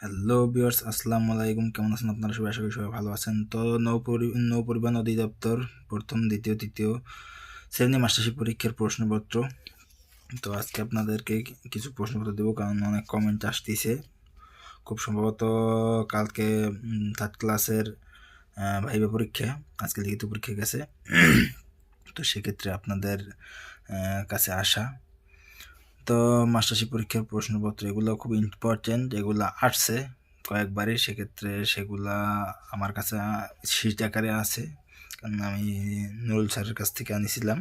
Hello বিয়ার্স আসসালামু আলাইকুম। কেমন আছেন আপনারা? সবাই, আশা করি সবাই ভালো আছেন। তো নৌ পরি, নৌ পরিবহন অধিদপ্তর প্রথম, দ্বিতীয়, তৃতীয়, শ্রেণি মাস্টারশিপ পরীক্ষার প্রশ্নপত্র। তো আজকে আপনাদেরকে কিছু প্রশ্নপত্র দেবো, কারণ অনেক কমেন্ট আসতেছে। খুব সম্ভবত কালকে থার্ড ক্লাসের ভাইবা পরীক্ষা। আজকে লিখিত পরীক্ষা গেছে। তো সেক্ষেত্রে আপনাদের কাছে আসা। তো মাস্টারশিপ পরীক্ষার প্রশ্নপত্র, এগুলো খুব ইম্পর্টেন্ট এগুলো আসছে কয়েকবারই, সেক্ষেত্রে সেগুলা আমার কাছে শীত আকারে আছে। কারণ আমি নুরুল স্যারের কাছ থেকে আনিছিলাম,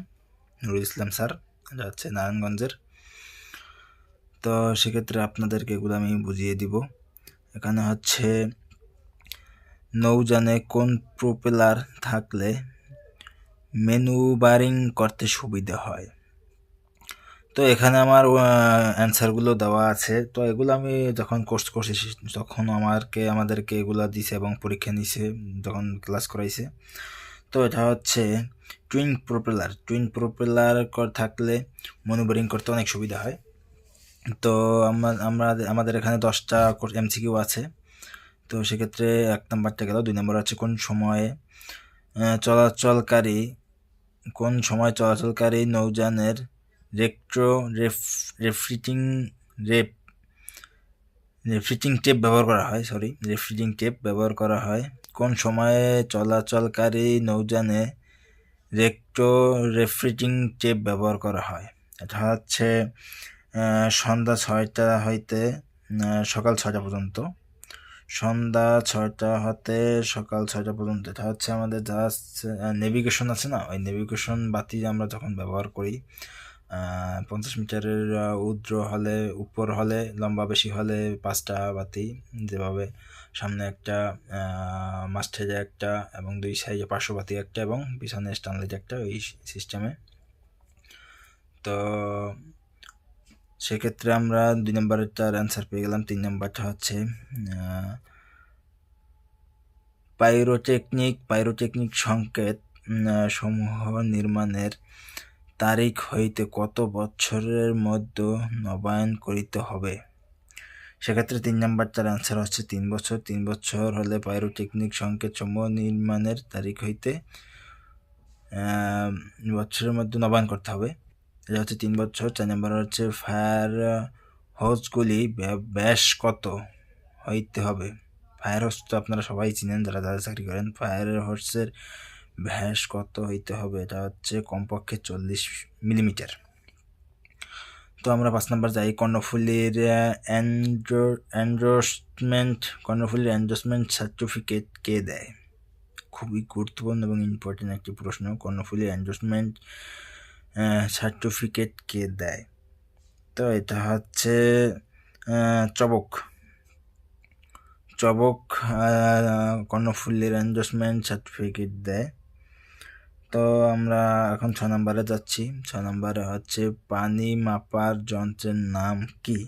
নুরুল ইসলাম স্যার, এটা হচ্ছে নারায়ণগঞ্জের। তো সেক্ষেত্রে আপনাদেরকে এগুলো আমি বুঝিয়ে দিব। এখানে হচ্ছে নৌজানে কোন প্রোপেলার থাকলে মেনুবারিং করতে সুবিধা হয়? তো এখানে আমার অ্যান্সারগুলো দেওয়া আছে। তো এগুলো আমি যখন কোর্স করছি, তখন আমারকে, আমাদেরকে এগুলো দিছে এবং পরীক্ষা নিছে, যখন ক্লাস করাইছে। তো এটা হচ্ছে টুইন প্রোপেলার টুইন প্রোপেলার থাকলে মনোবরিং করতে অনেক সুবিধা হয়। তো আমরা, আমাদের এখানে দশটা এমসিকিউ আছে। তো সেক্ষেত্রে এক নম্বরটা গেল, দুই নম্বর আছে কোন সময়ে চলাচলকারী, কোন সময় চলাচলকারী নৌযানের রেক্ট্রো রেফ্রিটিং, রেপ, রেফ্রিটিং টেপ ব্যবহার করা হয় সরি রেফ্রিটিং টেপ ব্যবহার করা হয়। কোন সময়ে চলাচলকারী নৌযানে রেক্টো রেফ্রিটিং টেপ ব্যবহার করা হয়? এটা হচ্ছে সন্ধ্যা ছয়টা হইতে সকাল ছয়টা পর্যন্ত। সন্ধ্যা ছয়টা হতে সকাল ছয়টা পর্যন্ত। এটা হচ্ছে আমাদের যা নেভিগেশন আছে না? ওই নেভিগেশন বাতি আমরা যখন ব্যবহার করি পঞ্চাশ মিটারের উদ্র হলে, উপর হলে, লম্বা বেশি হলে পাঁচটা বাতি যেভাবে সামনে একটা মাস্টেজে একটা এবং দুই সাইজে পাঁচশো বাতি একটা এবং পিছনে স্টানলাইট একটা ওই সিস্টেমে। তো সেক্ষেত্রে আমরা দুই নম্বরেরটার অ্যান্সার পেয়ে গেলাম। তিন নম্বরটা হচ্ছে পাইরোটেকনিক পাইরোটেকনিক সংকেত সমূহ নির্মাণের তারিখ হইতে কত বছরের মধ্যে নবায়ন করিতে হবে? সেক্ষেত্রে তিন নম্বর নাম্বারটার অ্যান্সার হচ্ছে তিন বছর। তিন বছর হলে পাইরোটেকনিক সংকেত সমূহ নির্মাণের তারিখ হইতে বছরের মধ্যে নবায়ন করতে হবে। এটা হচ্ছে তিন বছর। চার নম্বর হচ্ছে ফায়ার হোসগুলি ব্যাস কত হইতে হবে? ফায়ার হোস তো আপনারা সবাই চিনেন, যারা যারা চাকরি করেন। ফায়ার হোসের ব্যাস কত হইতে হবে? এটা হচ্ছে কমপক্ষে চল্লিশ মিলিমিটার। তো আমরা পাঁচ নম্বর যাই। কর্ণফুলির অ্যান্ড্রোসমেন্ট কর্ণফুলির অ্যান্ড্রোসমেন্ট সার্টিফিকেট কে দেয়? খুবই গুরুত্বপূর্ণ এবং ইম্পর্টেন্ট একটি প্রশ্ন। কর্ণফুলির অ্যান্ড্রোসমেন্ট সার্টিফিকেট কে দেয়? তো এটা হচ্ছে চবক। চবক কর্ণফুলির অ্যান্ড্রোসমেন্ট সার্টিফিকেট দেয়। তো আমরা এখন ছ নম্বরে যাচ্ছি। ছ নম্বরে হচ্ছে পানি মাপার যন্ত্রের নাম কি?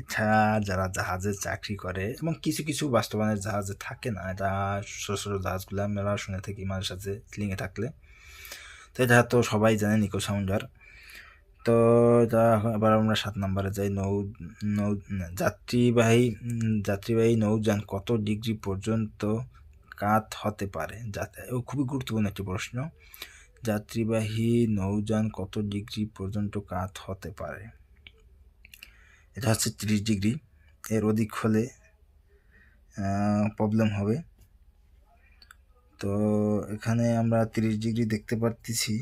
এটা যারা জাহাজে চাকরি করে এবং কিছু কিছু বাস্তবায়নের জাহাজে থাকে না, এটা ছোটো ছোটো জাহাজগুলো আমরা শুনে থাকি মাঝে সাথে লিঙ্কে থাকলে। তো এটা তো সবাই জানে নিকো সাউন্ডার তো এটা এবার আমরা সাত নম্বরে যাই নৌ নৌ, যাত্রীবাহী যাত্রীবাহী নৌযান কত ডিগ্রি পর্যন্ত কাত হতে পারে। যাতে খুবই গুরুত্বপূর্ণ একটি প্রশ্ন। যাত্রীবাহী নৌযান কত ডিগ্রি পর্যন্ত কাত হতে পারে? এটা হচ্ছে তিরিশ ডিগ্রি। এর অধিক হলে প্রবলেম হবে। তো এখানে আমরা তিরিশ ডিগ্রি দেখতে পারতেছি।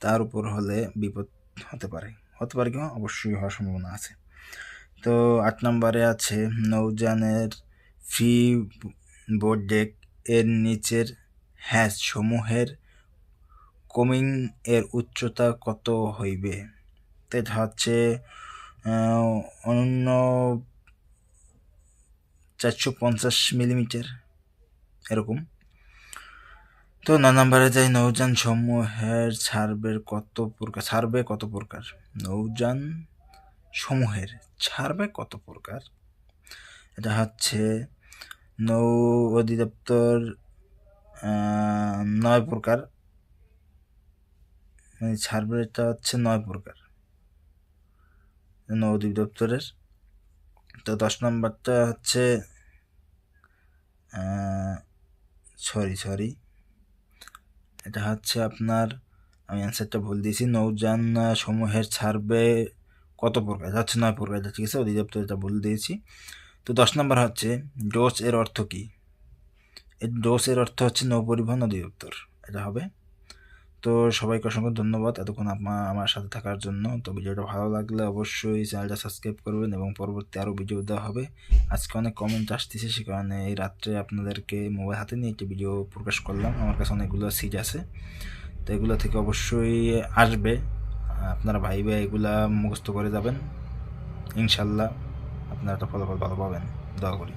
তার উপর হলে বিপদ হতে পারে। হতে পারে কেউ অবশ্যই হওয়ার সম্ভাবনা আছে। তো আট নম্বরে আছে নৌযানের ফ্রি বোর্ড ডেক এর নিচের হ্যাশ সমূহের কমিং এর উচ্চতা কত হইবে? এটা হচ্ছে অন্য চারশো পঞ্চাশ মিলিমিটার, এরকম। তো ন নম্বরে যাই, নৌযান সমূহের ছাড়বের কত প্রকার ছাড়বে কত প্রকার? নৌযান সমূহের ছাড়বে কত প্রকার? এটা হচ্ছে নৌ অধিদপ্তর নয় প্রকার। মানে ছাড়বেটা হচ্ছে নয় প্রকার। নৌ অধিদপ্তরের। তো দশ নম্বরটা হচ্ছে সরি সরি। এটা হচ্ছে আপনার, আমি অ্যান্সারটা ভুল দিয়েছি। নৌযান সমূহের ছাড়বে কত প্রকার যাচ্ছে নয় প্রকার এটা ঠিক আছে অধিদপ্তর এটা বলে দিয়েছি। তো দশ নম্বর হচ্ছে ডোস এর অর্থ কী? এই ডোস এর অর্থ হচ্ছে নৌ পরিবহন অধিদপ্তর এটা হবে। তো সবাইকে অসংখ্য ধন্যবাদ এতক্ষণ আপনার আমার সাথে থাকার জন্য। তো ভিডিওটা ভালো লাগলে অবশ্যই চ্যানেলটা সাবস্ক্রাইব করবেন এবং পরবর্তী আরও ভিডিও দেওয়া হবে। আজকে অনেক কমেন্ট আসতেছে, সে কারণে এই রাত্রে আপনাদেরকে মোবাইল হাতে নিয়ে একটি ভিডিও প্রকাশ করলাম। আমার কাছে অনেকগুলো সিট আছে। তো এগুলো থেকে অবশ্যই আসবে। আপনারা ভাই এগুলা মুখস্থ করে যাবেন। ইনশাল্লাহ আপনারা একটা ফলাফল ভালো পাবেন। দোয়া করি।